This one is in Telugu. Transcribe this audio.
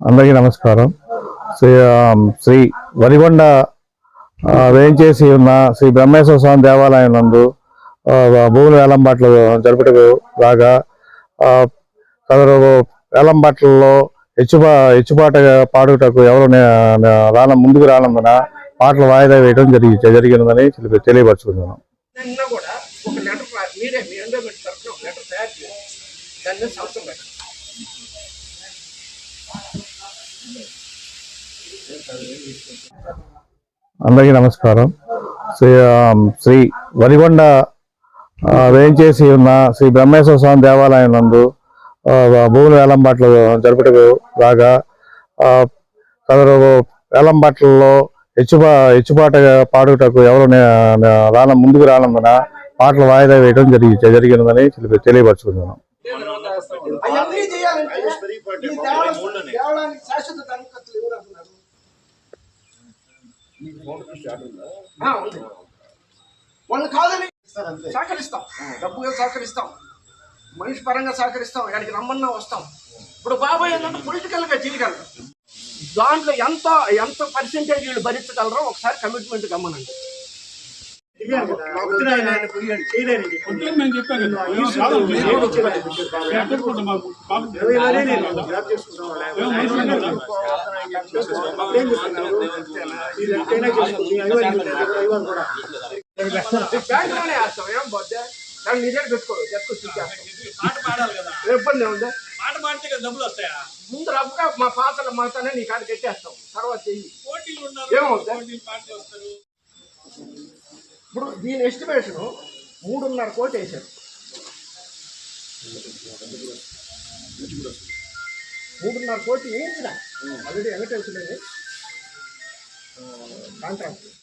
అందరికీ నమస్కారం. శ్రీ శ్రీ వరిగొండ వేయించేసి వేంచేసి ఉన్న శ్రీ బ్రహ్మేశ్వర స్వామి దేవాలయం నందు భూములు భూముల జరుపుటకు రాగా ఆ, సదరు వేలంపాట్లలో హెచ్చుబా హెచ్చుబాట పాడుటకు ఎవరు రాన ముందుకు రానందున పాటలు వాయిదా వేయడం జరిగి జరిగినదని తెలియ- తెలియపరుచుకున్నాను నిన్న కూడా ఒక లెటర్ మీరే మీ ఎండోమెంట్ తరఫున ఒక లెటర్ తయారు చేయాలి దాని మీద సంవత్సరం పెట్టండి అందరికీ నమస్కారం. శ్రీ శ్రీ వరిగొండ వేయించేసి ఉన్న శ్రీ బ్రహ్మేశ్వర స్వామి దేవాలయం నందు భూములు భూముల వేలంపాట్లు జరుపుటకు రాగా సదరు వేలంపాట్లలో హెచ్చుబా హెచ్చుబాట పాడుటకు ఎవరు రాన ముందుకు రానందున పాటలు వాయిదా వేయడం జరిగి జరిగినదని తెలియపరుచుకుంటున్నాను తెలియపరుచుకున్నాను అవన్నీ చేయాలంటే ఈ దేవాలయం- దేవాలయానికి శాశ్వత ధర్మకర్తలు ఎవరు అంటున్నారు ఉంది. వాళ్ళు కాదని సహకరిస్తాం. డబ్బుగా సహకరిస్తాం. మనిషి పరంగా సహకరిస్తాం. ఎక్కడికి రమ్మన్నా వస్తాం. ఇప్పుడు బాబాయ్ ఏంటంటే పొలిటికల్గా చేయగలరు దాంట్లో ఎంత ఎంత పర్సెంటేజ్ వీళ్ళు భరించగలరో ఒకసారి కమిట్మెంట్ గమ్మనండి దాన్ని నిజం పెట్టుకోడు చెప్పుకొచ్చి ఇబ్బంది పాట పాడితే డబ్బులు వస్తాయా? ముందు రబ్బగా మా పాత్రలు మాత్రమే నీ కాడికి ఎట్టేస్తాం తర్వాత చెయ్యి. ఇప్పుడు దీని ఎస్టిమేషన్ మూడున్నర కోటి వేశారు. మూడున్నర కోటి ఏంటిదా ఆల్రెడీ వెంకటేశ్వరుడే కాంట్రాక్ట్.